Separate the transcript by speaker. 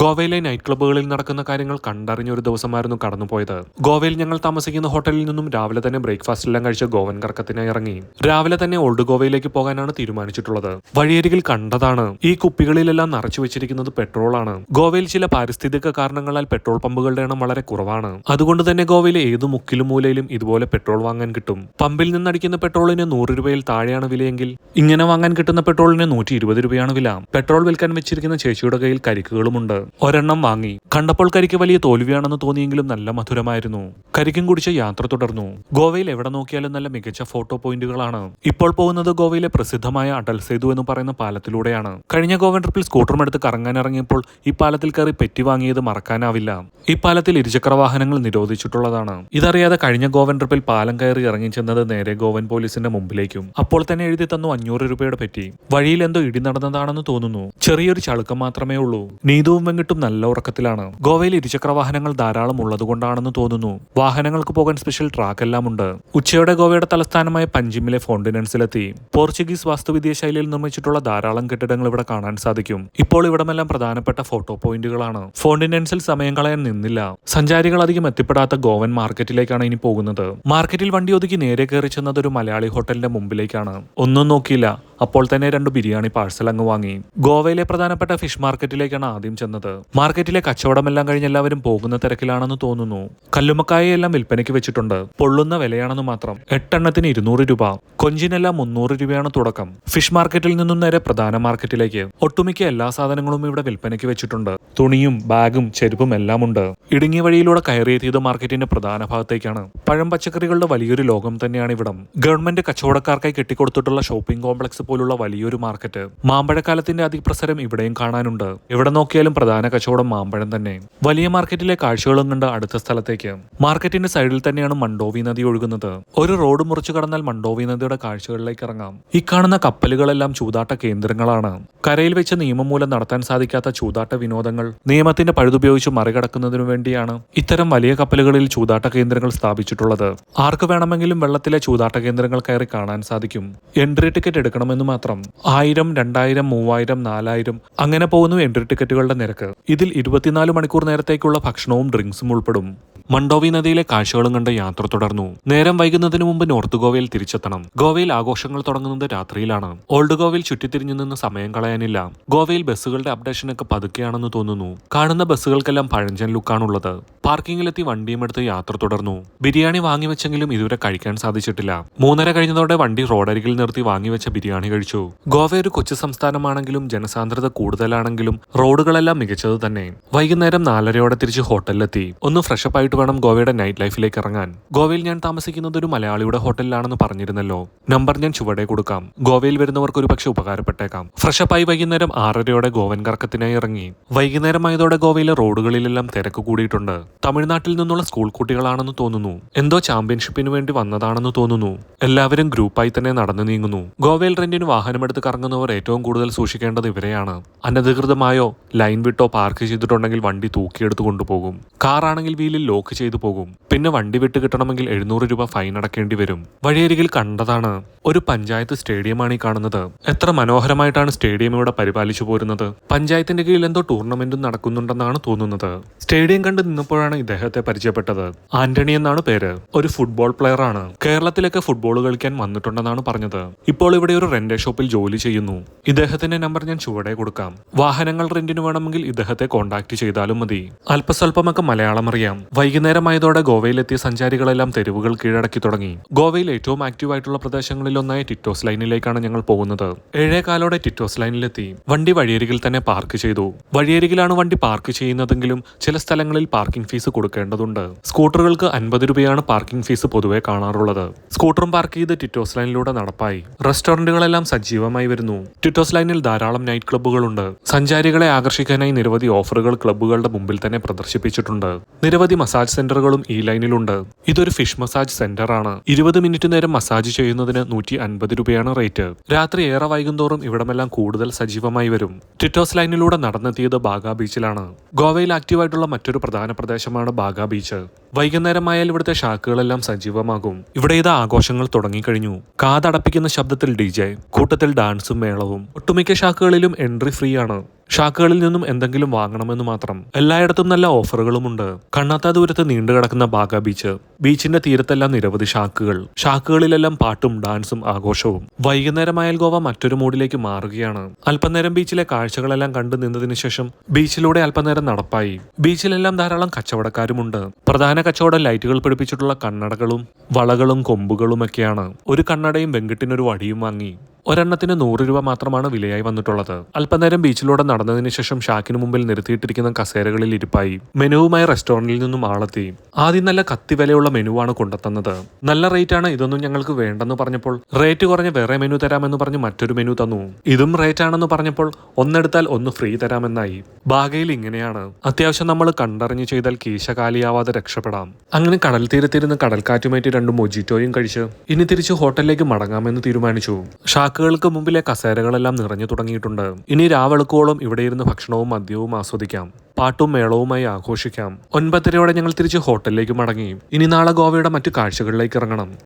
Speaker 1: ഗോവയിലെ നൈറ്റ് ക്ലബ്ബുകളിൽ നടക്കുന്ന കാര്യങ്ങൾ കണ്ടറിഞ്ഞ ഒരു ദിവസമായിരുന്നു കടന്നുപോയത്. ഗോവയിൽ ഞങ്ങൾ താമസിക്കുന്ന ഹോട്ടലിൽ നിന്നും രാവിലെ തന്നെ ബ്രേക്ക്ഫാസ്റ്റ് എല്ലാം കഴിച്ച് ഗോവൻ കറക്കത്തിനായി ഇറങ്ങി. രാവിലെ തന്നെ ഓൾഡ് ഗോവയിലേക്ക് പോകാനാണ് തീരുമാനിച്ചിട്ടുള്ളത്. വഴിയരികിൽ കണ്ടതാണ്. ഈ കുപ്പികളിലെല്ലാം നിറച്ചു വെച്ചിരിക്കുന്നത് പെട്രോളാണ് ഗോവയിൽ ചില പാരിസ്ഥിതിക കാരണങ്ങളാൽ പെട്രോൾ പമ്പുകളുടെ എണ്ണം വളരെ കുറവാണ്. അതുകൊണ്ട് തന്നെ ഗോവയിലെ ഏത് മുക്കിലും മൂലയിലും ഇതുപോലെ പെട്രോൾ വാങ്ങാൻ കിട്ടും. പമ്പിൽ നിന്നടിക്കുന്ന പെട്രോളിന് നൂറ് രൂപയിൽ താഴെയാണ് വിലയെങ്കിൽ ഇങ്ങനെ വാങ്ങാൻ കിട്ടുന്ന പെട്രോളിന് നൂറ്റി രൂപയാണ് വില. പെട്രോൾ വിൽക്കാൻ വെച്ചിരിക്കുന്ന ചേച്ചിയുടെ കയ്യിൽ കരിക്കുകളുമുണ്ട്. ഒരെണ്ണം വാങ്ങി. കണ്ടപ്പോൾ കരിക്ക് വലിയ തോൽവിയാണെന്ന് തോന്നിയെങ്കിലും നല്ല മധുരമായിരുന്നു. കരിക്കും കുടിച്ച യാത്ര തുടർന്നു. ഗോവയിൽ എവിടെ നോക്കിയാലും നല്ല മികച്ച ഫോട്ടോ പോയിന്റുകളാണ്. ഇപ്പോൾ പോകുന്നത് ഗോവയിലെ പ്രസിദ്ധമായ അടൽ സേതു എന്ന് പറയുന്ന പാലത്തിലൂടെയാണ്. കഴിഞ്ഞ ഗോവൻ ട്രിപ്പിൽ സ്കൂട്ടറും എടുത്ത് കറങ്ങാനിറങ്ങിയപ്പോൾ ഈ പാലത്തിൽ കയറി പെറ്റി വാങ്ങിയത് മറക്കാനാവില്ല. ഈ പാലത്തിൽ ഇരുചക്ര വാഹനങ്ങൾ നിരോധിച്ചിട്ടുള്ളതാണ്. ഇതറിയാതെ കഴിഞ്ഞ ഗോവൻ ട്രിപ്പിൽ പാലം കയറി ഇറങ്ങി ചെന്നത് നേരെ ഗോവൻ പോലീസിന്റെ മുമ്പിലേക്കും. അപ്പോൾ തന്നെ എഴുതി തന്നു അഞ്ഞൂറ് രൂപയുടെ പറ്റി. വഴിയിൽ എന്തോ ഇടി നടന്നതാണെന്ന് തോന്നുന്നു. ചെറിയൊരു ചളുക്കം മാത്രമേ ഉള്ളൂ. നീതുവും വെങ്കിട്ടും നല്ല ഉറക്കത്തിലാണ്. ഗോവയിൽ ഇരുചക്ര വാഹനങ്ങൾ ധാരാളം ഉള്ളതുകൊണ്ടാണെന്ന് തോന്നുന്നു. വാഹനങ്ങൾക്ക് പോകാൻ സ്പെഷ്യൽ ട്രാക്ക് എല്ലാം ഉണ്ട് ഉച്ചയോടെ ഗോവയുടെ തലസ്ഥാനമായ പഞ്ചിമിലെ ഫോണ്ടിനൻസിലെത്തി. പോർച്ചുഗീസ് വാസ്തുവിദ്യ ശൈലിയിൽ നിർമ്മിച്ചിട്ടുള്ള ധാരാളം കെട്ടിടങ്ങൾ ഇവിടെ കാണാൻ സാധിക്കും. ഇപ്പോൾ ഇവിടമെല്ലാം പ്രധാനപ്പെട്ട ഫോട്ടോ പോയിന്റുകളാണ്. ഫോണ്ടിനൻസിൽ സമയം കളയാൻ നിന്നില്ല. സഞ്ചാരികൾ അധികം എത്തിപ്പെടാത്ത ഗോവൻ മാർക്കറ്റിലേക്കാണ് ഇനി പോകുന്നത്. മാർക്കറ്റിൽ വണ്ടി ഒതുക്കി നേരെ കയറി ചെന്നത് ഒരു മലയാളി ഹോട്ടലിന്റെ മുമ്പിലേക്കാണ്. ഒന്നും നോക്കിയില്ല. അപ്പോൾ തന്നെ രണ്ട് ബിരിയാണി പാഴ്സൽ അങ്ങ് വാങ്ങി. ഗോവയിലെ പ്രധാനപ്പെട്ട ഫിഷ് മാർക്കറ്റിലേക്കാണ് ആദ്യം ചെന്നത്. മാർക്കറ്റിലെ കച്ചവടമെല്ലാം കഴിഞ്ഞ് എല്ലാവരും പോകുന്ന തിരക്കിലാണെന്ന് തോന്നുന്നു. കല്ലുമക്കായെല്ലാം വിൽപ്പനയ്ക്ക് വെച്ചിട്ടുണ്ട്. പൊള്ളുന്ന വിലയാണെന്ന് മാത്രം. എട്ടെണ്ണത്തിന് ഇരുന്നൂറ് രൂപ. കൊഞ്ചിനെല്ലാം മുന്നൂറ് രൂപയാണ് തുടക്കം. ഫിഷ് മാർക്കറ്റിൽ നിന്നും നേരെ പ്രധാന മാർക്കറ്റിലേക്ക്. ഒട്ടുമിക്ക എല്ലാ സാധനങ്ങളും ഇവിടെ വിൽപ്പനയ്ക്ക് വെച്ചിട്ടുണ്ട്. തുണിയും ബാഗും ചെരുപ്പും എല്ലാം ഉണ്ട് ഇടുങ്ങിയ വഴിയിലൂടെ കയറിയെത്തിയത് മാർക്കറ്റിന്റെ പ്രധാന ഭാഗത്തേക്കാണ്. പഴം പച്ചക്കറികളുടെ വലിയൊരു ലോകം തന്നെയാണ് ഇവിടം. ഗവൺമെന്റ് കച്ചവടക്കാർക്കായി കെട്ടിക്കൊടുത്തിട്ടുള്ള ഷോപ്പിംഗ് കോംപ്ലക്സ് പോലുള്ള വലിയൊരു മാർക്കറ്റ്. മാമ്പഴക്കാലത്തിന്റെ അതിപ്രസരം ഇവിടെയും കാണാനുണ്ട്. എവിടെ നോക്കിയാലും പ്രധാന കച്ചവടം മാമ്പഴം തന്നെ. വലിയ മാർക്കറ്റിലെ കാഴ്ചകളും കണ്ട് അടുത്ത സ്ഥലത്തേക്ക്. മാർക്കറ്റിന്റെ സൈഡിൽ തന്നെയാണ് മണ്ടോവി നദി ഒഴുകുന്നത്. ഒരു റോഡ് മുറിച്ചു കടന്നാൽ മണ്ടോവി നദിയുടെ കാഴ്ചകളിലേക്ക് ഇറങ്ങാം. ഈ കാണുന്ന കപ്പലുകളെല്ലാം ചൂതാട്ട കേന്ദ്രങ്ങളാണ്. കരയിൽ വെച്ച് നിയമം മൂലം നടത്താൻ സാധിക്കാത്ത ചൂതാട്ട വിനോദങ്ങൾ നിയമത്തിന്റെ പഴുതുപയോഗിച്ച് മറികടക്കുന്നതിനു വേണ്ടിയാണ് ഇത്തരം വലിയ കപ്പലുകളിൽ ചൂതാട്ട കേന്ദ്രങ്ങൾ സ്ഥാപിച്ചിട്ടുള്ളത്. ആർക്ക് വേണമെങ്കിലും വെള്ളത്തിലെ ചൂതാട്ട കേന്ദ്രങ്ങൾ കയറി കാണാൻ സാധിക്കും. എൻട്രി ടിക്കറ്റ് എടുക്കണമെന്ന് മാത്രം. ആയിരം രണ്ടായിരം മൂവായിരം നാലായിരം അങ്ങനെ പോകുന്നു എൻട്രി ടിക്കറ്റുകളുടെ നിരക്ക്. ഇതിൽ ഇരുപത്തിനാല് മണിക്കൂർ നേരത്തേക്കുള്ള ഭക്ഷണവും ഡ്രിങ്ക്സും ഉൾപ്പെടും. മണ്ടോവി നദിയിലെ കാഴ്ചകളും കണ്ട് യാത്ര തുടർന്നു. നേരം വൈകുന്നതിന് മുമ്പ് നോർത്ത് ഗോവയിൽ തിരിച്ചെത്തണം. ഗോവയിൽ ആഘോഷങ്ങൾ തുടങ്ങുന്നത് രാത്രിയിലാണ്. ഓൾഡ് ഗോവയിൽ ചുറ്റിത്തിരിഞ്ഞു നിന്ന് സമയം കളയാനില്ല. ഗോവയിൽ ബസ്സുകളുടെ അപ്ഡേഷനൊക്കെ പതുക്കെയാണെന്ന് തോന്നുന്നു. കാണുന്ന ബസ്സുകൾക്കെല്ലാം പഴഞ്ചൻ ലുക്കാണുള്ളത്. പാർക്കിങ്ങിലെത്തി വണ്ടിയും എടുത്ത് യാത്ര തുടർന്നു. ബിരിയാണി വാങ്ങിവെച്ചെങ്കിലും ഇതുവരെ കഴിക്കാൻ സാധിച്ചിട്ടില്ല. മൂന്നര കഴിഞ്ഞതോടെ വണ്ടി റോഡരികിൽ നിർത്തി വാങ്ങിവെച്ച ബിരിയാണി കഴിച്ചു. ഗോവ ഒരു കൊച്ചു സംസ്ഥാനമാണെങ്കിലും ജനസാന്ദ്രത കൂടുതലാണെങ്കിലും റോഡുകളെല്ലാം മികച്ചത് തന്നെ. വൈകുന്നേരം നാലരയോടെ തിരിച്ച് ഹോട്ടലിലെത്തി. ഒന്ന് ഫ്രഷപ്പ് ആയിട്ട് വേണം ഗോവയുടെ നൈറ്റ് ലൈഫിലേക്ക് ഇറങ്ങാൻ. ഗോവയിൽ ഞാൻ താമസിക്കുന്നത് ഒരു മലയാളിയുടെ ഹോട്ടലിലാണെന്ന് പറഞ്ഞിരുന്നല്ലോ. നമ്പർ ഞാൻ ചുവടെ കൊടുക്കാം. ഗോവയിൽ വരുന്നവർക്ക് ഒരു പക്ഷെ ഉപകാരപ്പെട്ടേക്കാം. ഫ്രഷപ്പായി വൈകുന്നേരം ആറരയോടെ ഗോവൻ കറക്കത്തിനായി ഇറങ്ങി. വൈകുന്നേരമായതോടെ ഗോവയിലെ റോഡുകളിലെല്ലാം തിരക്ക് കൂടിയിട്ടുണ്ട്. തമിഴ്നാട്ടിൽ നിന്നുള്ള സ്കൂൾ കുട്ടികളാണെന്ന് തോന്നുന്നു. എന്തോ ചാമ്പ്യൻഷിപ്പിന് വേണ്ടി വന്നതാണെന്ന് തോന്നുന്നു. എല്ലാവരും ഗ്രൂപ്പായി തന്നെ നടന്നു നീങ്ങുന്നു. ഗോവയിൽ റെന്റിന് വാഹനമെടുത്ത് കറങ്ങുന്നവർ ഏറ്റവും കൂടുതൽ സൂക്ഷിക്കേണ്ടത് ഇവരെയാണ്. അനധികൃതമായോ ലൈൻ വിട്ടോ പാർക്ക് ചെയ്തിട്ടുണ്ടെങ്കിൽ വണ്ടി തൂക്കിയെടുത്ത് കൊണ്ടുപോകും. കാറാണെങ്കിൽ വീലിൽ ലോക്ക് ചെയ്തു പോകും. പിന്നെ വണ്ടി വിട്ട് കിട്ടണമെങ്കിൽ എഴുന്നൂറ് രൂപ ഫൈൻ അടക്കേണ്ടി വരും. വഴിയരികിൽ കണ്ടതാണ്. ഒരു പഞ്ചായത്ത് സ്റ്റേഡിയമാണ് ഈ കാണുന്നത്. എത്ര മനോഹരമായിട്ടാണ് സ്റ്റേഡിയം ഇവിടെ പരിപാലിച്ചു പോരുന്നത്. പഞ്ചായത്തിന്റെ കീഴിൽ എന്തോ ടൂർണമെന്റും നടക്കുന്നുണ്ടെന്നാണ് തോന്നുന്നത്. സ്റ്റേഡിയം കണ്ട് നിന്നപ്പോഴാണ് ഇദ്ദേഹത്തെ പരിചയപ്പെട്ടത്. ആന്റണി എന്നാണ് പേര്. ഒരു ഫുട്ബോൾ പ്ലെയർ ആണ്. കേരളത്തിലൊക്കെ ഫുട്ബോൾ കളിക്കാൻ വന്നിട്ടുണ്ടെന്നാണ് പറഞ്ഞത്. ഇപ്പോൾ ഇവിടെ ഒരു റെന്റ് ഷോപ്പിൽ ജോലി ചെയ്യുന്നു. ഇദ്ദേഹത്തിന്റെ നമ്പർ ഞാൻ ചുവടെ കൊടുക്കാം. വാഹനങ്ങൾ റെന്റിന് വേണമെങ്കിൽ ഇദ്ദേഹത്തെ കോൺടാക്ട് ചെയ്താലും മതി. അല്പസ്വല്പമൊക്കെ മലയാളം അറിയാം. വൈകുന്നേരമായതോടെ ഗോവയിലെത്തിയ സഞ്ചാരികളെല്ലാം തെരുവുകൾ കീഴടക്കി തുടങ്ങി. ഗോവയിൽ ഏറ്റവും ആക്റ്റീവ് ആയിട്ടുള്ള പ്രദേശങ്ങളിലൊന്നായ ടിറ്റോസ് ലൈനിലേക്കാണ് ഞങ്ങൾ പോകുന്നത്. ഏഴേകാലോടെ ടിറ്റോസ് ലൈനിലെത്തി. വണ്ടി വഴിയരികിൽ തന്നെ പാർക്ക് ചെയ്തു. വഴിയരികിലാണ് വണ്ടി പാർക്ക് ചെയ്യുന്നതെങ്കിലും ചില സ്ഥലങ്ങളിൽ പാർക്കിംഗ് ഫീസ് കൊടുക്കേണ്ടതുണ്ട്. സ്കൂട്ടറുകൾക്ക് അൻപത് രൂപയാണ് പാർക്കിംഗ് ഫീസ് പൊതുവെ കാണാറുള്ളത്. സ്കൂട്ടറും പാർക്ക് ചെയ്ത് ടിറ്റോസ് ലൈനിലൂടെ നടപ്പായി. റെസ്റ്റോറന്റുകളെല്ലാം സജീവമായി വരുന്നു. ടിറ്റോസ് ലൈനിൽ ധാരാളം നൈറ്റ് ക്ലബ്ബുകളുണ്ട്. സഞ്ചാരികളെ ആകർഷിക്കാനായി നിരവധി ഓഫറുകൾ ക്ലബ്ബുകളുടെ മുമ്പിൽ തന്നെ പ്രദർശിപ്പിച്ചിട്ടുണ്ട്. നിരവധി മസാജ് സെന്ററുകളും ഈ ലൈനിലുണ്ട്. ഇതൊരു ഫിഷ് മസാജ് സെന്ററാണ്. ഇരുപത് മിനിറ്റ് നേരം മസാജ് ചെയ്യുന്നതിന് അൻപത് രൂപയാണ് റേറ്റ്. രാത്രി ഏറെ വൈകുന്തോറും ഇവിടമെല്ലാം കൂടുതൽ സജീവമായി വരും. ടിറ്റോസ് ലൈനിലൂടെ നടന്നെത്തിയത് ബാഗ ബീച്ചിലാണ് ഗോവയിൽ ആക്റ്റീവായിട്ടുള്ള മറ്റൊരു പ്രധാന പ്രദേശമാണ് ബാഗ ബീച്ച് വൈകുന്നേരമായാൽ ഇവിടുത്തെ ഷാക്കുകളെല്ലാം സജീവമാകും. ഇവിടെ ഇത് ആഘോഷങ്ങൾ തുടങ്ങിക്കഴിഞ്ഞു. കാതടപ്പിക്കുന്ന ശബ്ദത്തിൽ ഡി ജെ കൂട്ടത്തിൽ ഡാൻസും മേളവും. ഒട്ടുമിക്ക ഷാക്കുകളിലും എൻട്രി ഫ്രീ ആണ്. ഷാക്കുകളിൽ നിന്നും എന്തെങ്കിലും വാങ്ങണമെന്ന് മാത്രം എല്ലായിടത്തും നല്ല ഓഫറുകളുമുണ്ട്. കണ്ണാത്ത ദൂരത്ത് നീണ്ടു കിടക്കുന്ന ബാഗ ബീച്ച്. ബീച്ചിന്റെ തീരത്തെല്ലാം നിരവധി ഷാക്കുകൾ. ഷാക്കുകളിലെല്ലാം പാട്ടും ഡാൻസും ആഘോഷവും. വൈകുന്നേരമായാൽ ഗോവ മറ്റൊരു മൂഡിലേക്ക് മാറുകയാണ്. അല്പനേരം ബീച്ചിലെ കാഴ്ചകളെല്ലാം കണ്ടു നിന്നതിന് ശേഷം ബീച്ചിലൂടെ അല്പനേരം നടപ്പായി. ബീച്ചിലെല്ലാം ധാരാളം കച്ചവടക്കാരുമുണ്ട്. പ്രധാന കച്ചവടം ലൈറ്റുകൾ പിടിപ്പിച്ചിട്ടുള്ള കണ്ണടകളും വളകളും കൊമ്പുകളുമൊക്കെയാണ്. ഒരു കണ്ണടയും വെങ്കിട്ടിനൊരു വടിയും വാങ്ങി. ഒരെണ്ണത്തിന് നൂറ് രൂപ മാത്രമാണ് വിലയായി വന്നിട്ടുള്ളത്. അല്പനേരം ബീച്ചിലൂടെ നടന്നതിന് ശേഷം ഷാക്കിന് മുമ്പിൽ നിർത്തിയിട്ടിരിക്കുന്ന കസേരകളിൽ ഇരിപ്പായി. മെനുവുമായി റെസ്റ്റോറന്റിൽ നിന്നും ആളെത്തി. ആദ്യം നല്ല കത്തി വിലയുള്ള മെനുവാണ് കൊണ്ടുതന്നത്. നല്ല റേറ്റ് ആണ് ഇതൊന്നും ഞങ്ങൾക്ക് വേണ്ടെന്ന് പറഞ്ഞപ്പോൾ റേറ്റ് കുറഞ്ഞ വേറെ മെനു തരാമെന്ന് പറഞ്ഞ് മറ്റൊരു മെനു തന്നു. ഇതും റേറ്റ് ആണെന്ന് പറഞ്ഞപ്പോൾ ഒന്നെടുത്താൽ ഒന്ന് ഫ്രീ തരാമെന്നായി. ബാഗയിൽ ഇങ്ങനെയാണ്. അത്യാവശ്യം നമ്മൾ കണ്ടറിഞ്ഞ് ചെയ്താൽ കീശ കാലിയാവാതെ രക്ഷപ്പെടാം. അങ്ങനെ കടൽ തീരത്തിരുന്ന് കടൽക്കാറ്റുമേറ്റ് രണ്ട് മൊജിറ്റോയും കഴിച്ച് ഇനി തിരിച്ച് ഹോട്ടലിലേക്ക് മടങ്ങാമെന്ന് തീരുമാനിച്ചു. ഷാക്കുകൾക്ക് മുമ്പിലെ കസേരകളെല്ലാം നിറഞ്ഞു തുടങ്ങിയിട്ടുണ്ട്. ഇനി രാവെളുക്കോളം ഇവിടെ ഇരുന്ന് ഭക്ഷണവും മദ്യവും ആസ്വദിക്കാം. പാട്ടും മേളവുമായി ആഘോഷിക്കാം. ഒൻപതരയോടെ ഞങ്ങൾ തിരിച്ച് ഹോട്ടലിലേക്ക് മടങ്ങി. ഇനി നാളെ ഗോവയുടെ മറ്റു കാഴ്ചകളിലേക്ക് ഇറങ്ങണം.